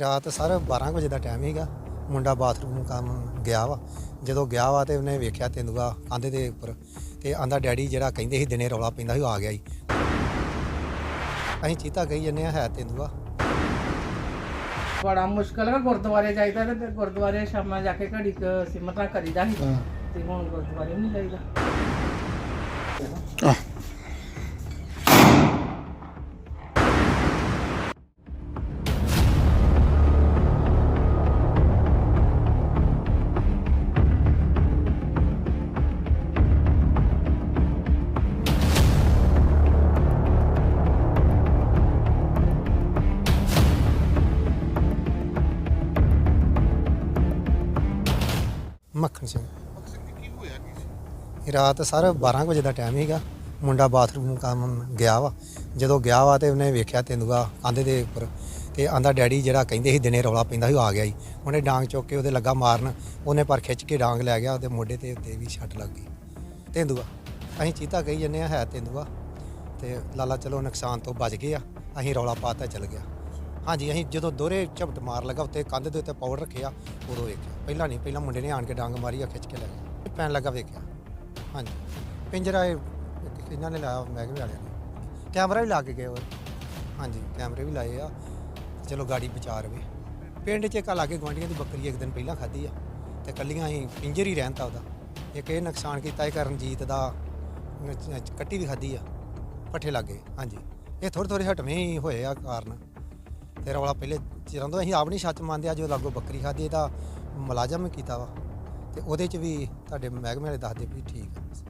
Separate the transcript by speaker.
Speaker 1: ਰਾਤ ਸਰ 12 ਕੁ ਵਜੇ ਦਾ ਟਾਈਮ ਸੀਗਾ। ਮੁੰਡਾ ਬਾਥਰੂਮ ਕੰਮ ਗਿਆ ਵਾ। ਜਦੋਂ ਗਿਆ ਵਾ ਤੇ ਉਹਨੇ ਵੇਖਿਆ ਤੇਂਦੂਆ ਕੰਧ ਦੇ ਉੱਪਰ ਤੇ ਆਂਦਾ ਡੈਡੀ ਜਿਹੜਾ ਕਹਿੰਦੇ ਸੀ ਦਿਨੇ ਰੌਲਾ ਪੈਂਦਾ ਸੀ ਉਹ ਆ ਗਿਆ ਜੀ। ਅਸੀਂ ਚੀਤਾ ਕਹੀ ਜੰਨੇ ਆ ਹੈ ਤੇਂਦੂਆ।
Speaker 2: ਬੜਾ ਮੁਸ਼ਕਲ ਹੈ ਗੁਰਦੁਆਰੇ ਜਾਈਦਾ ਤੇ ਫਿਰ ਗੁਰਦੁਆਰੇ ਸ਼ਾਮਾਂ ਜਾ ਕੇ ਘੜੀ ਕੁ ਸਿਮਰਨਾ ਕਰੀਦਾ ਸੀ। ਤੇ ਹੁਣ ਗੁਰਦੁਆਰੇ ਨਹੀਂ ਜਾਈਦਾ।
Speaker 1: ਮੱਖਣ ਸਿੰਘ। ਇਹ ਰਾਤ ਸਰ 12 ਕੁ ਵਜੇ ਦਾ ਟਾਈਮ ਸੀਗਾ। ਮੁੰਡਾ ਬਾਥਰੂਮ ਕੰਮ ਗਿਆ ਵਾ। ਜਦੋਂ ਗਿਆ ਵਾ ਤੇ ਉਹਨੇ ਵੇਖਿਆ ਤੇਂਦੂਆ ਕੰਧ ਦੇ ਉੱਪਰ। ਤੇ ਆਂਦਾ ਡੈਡੀ ਜਿਹੜਾ ਕਹਿੰਦੇ ਸੀ ਦਿਨੇ ਰੌਲਾ ਪੈਂਦਾ ਸੀ ਉਹ ਆ ਗਿਆ ਜੀ। ਉਹਨੇ ਡਾਂਗ ਚੁੱਕ ਕੇ ਉਹਦੇ ਲੱਗਾ ਮਾਰਨ। ਉਹਨੇ ਪਰ ਖਿੱਚ ਕੇ ਡਾਂਗ ਲੈ ਗਿਆ ਉਹਦੇ ਮੋਢੇ ਤੇ ਉੱਤੇ ਵੀ ਛੱਟ ਲੱਗ ਗਈ। ਤੇਂਦੂਆ ਅਸੀਂ ਚੀਤਾ ਕਹੀ ਜੰਨੇ ਆ ਹੈ ਤੇਂਦੂਆ? ਤੇ ਲਾਲਾ ਚਲੋ ਨੁਕਸਾਨ ਤੋਂ ਬਚ ਗਏ ਆ। ਅਸੀਂ ਰੌਲਾ ਪਾਤਾ ਚੱਲ ਗਿਆ। ਹਾਂਜੀ, ਅਸੀਂ ਜਦੋਂ ਦੋਹਰੇ ਝਪਟ ਮਾਰ ਲਗਾ ਉੱਤੇ ਕੰਧ ਦੇ ਉੱਤੇ ਪਾਊਡਰ ਰੱਖਿਆ ਉਦੋਂ ਵੇਖਿਆ। ਪਹਿਲਾਂ ਨਹੀਂ, ਪਹਿਲਾਂ ਮੁੰਡੇ ਨੇ ਆਣ ਕੇ ਡਾਂਗ ਮਾਰੀ ਆ, ਖਿੱਚ ਕੇ ਲੈ ਗਿਆ ਪੈਣ ਲੱਗਾ ਵੇਖਿਆ। ਹਾਂਜੀ। ਪਿੰਜਰਾ ਇਹ, ਇਹਨਾਂ ਨੇ ਲਾਇਆ ਮਹਿਕਮੇ ਵਾਲਿਆਂ ਨੇ। ਕੈਮਰਾ ਵੀ ਲਾ ਕੇ ਗਏ ਹੋਰ ਹਾਂਜੀ, ਕੈਮਰੇ ਵੀ ਲਾਏ ਆ। ਚਲੋ ਗਾੜੀ ਬਚਾ ਰਵੇ। ਪਿੰਡ 'ਚ ਇੱਕ ਲਾਗੇ ਗਵਾਂਡੀਆਂ ਦੀ ਬੱਕਰੀ ਇੱਕ ਦਿਨ ਪਹਿਲਾਂ ਖਾਧੀ ਆ। ਤੇ ਕੱਲੀਆਂ ਹੀ ਪਿੰਜਰ ਹੀ ਰਹਿਣ ਤਾ ਉਹਦਾ। ਇੱਕ ਇਹ ਨੁਕਸਾਨ ਕੀਤਾ ਇਹ ਕਰਨਜੀਤ ਦਾ ਕੱਟੀ ਵੀ ਖਾਧੀ ਆ। ਪੱਠੇ ਲੱਗੇ ਹਾਂਜੀ। ਇਹ ਥੋੜੇ ਥੋੜੇ ਹਟਵੇਂ ਹੀ ਹੋਏ ਆ ਕਾਰਨ। ਤੇ ਰੌਲਾ ਪਹਿਲੇ ਚਿਰਾਂ ਤੋਂ ਅਸੀਂ ਆਪ ਨਹੀਂ ਸੱਚ ਮੰਨਦੇ ਆ ਜੋ ਲਾਗੋ ਬੱਕਰੀ ਖਾਧੀ ਇਹਦਾ ਮੁਲਾਜ਼ਮ ਕੀਤਾ ਵਾ। ਤੇ ਉਹਦੇ ਚ ਵੀ ਤੁਹਾਡੇ ਮਹਿਕਮੇ ਵਾਲੇ ਦੱਸਦੇ ਵੀ ਠੀਕ ਆ।